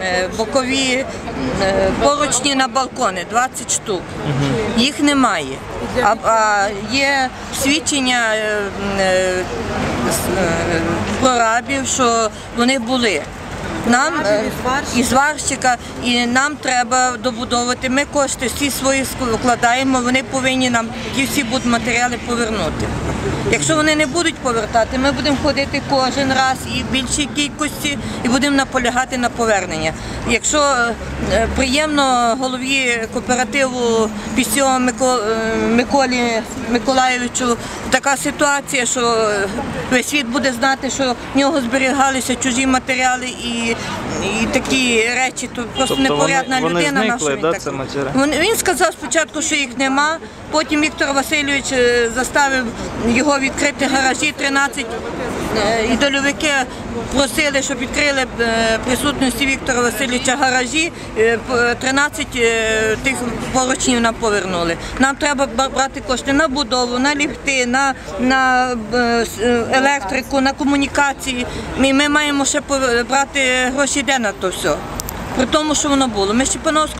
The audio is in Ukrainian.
Е, Бокові е, поручні на балкони 20 штук. Їх немає. А, а є свідчення е, прорабів, що вони були. Нам е, і зварщика, і нам треба добудовувати. Ми кошти всі свої вкладаємо, вони повинні нам ті всі будуть матеріали повернути. Якщо вони не будуть повертати, ми будемо ходити кожен раз і в більшій кількості, і будемо наполягати на повернення. Якщо е, приємно голові кооперативу Пісьо Миколі Миколаєвичу така ситуація, що е, весь світ буде знати, що в нього зберігалися чужі матеріали і, і такі речі, то просто Тобто непорядна вони- вони людина. на зникли, що він да, так? це? Він, він сказав спочатку, що їх нема. Потім Віктор Васильович е, заставив його відкрити гаражі 13 е, і дольовики просили, щоб відкрили е, присутності Віктора Васильовича гаражі. е, 13 е, тих поручнів нам повернули. Нам треба брати кошти на будову, на ліфти, на, на електрику, на комунікації. Ми, ми маємо ще брати гроші йде на то все. При тому, що воно було. Ми Щепановську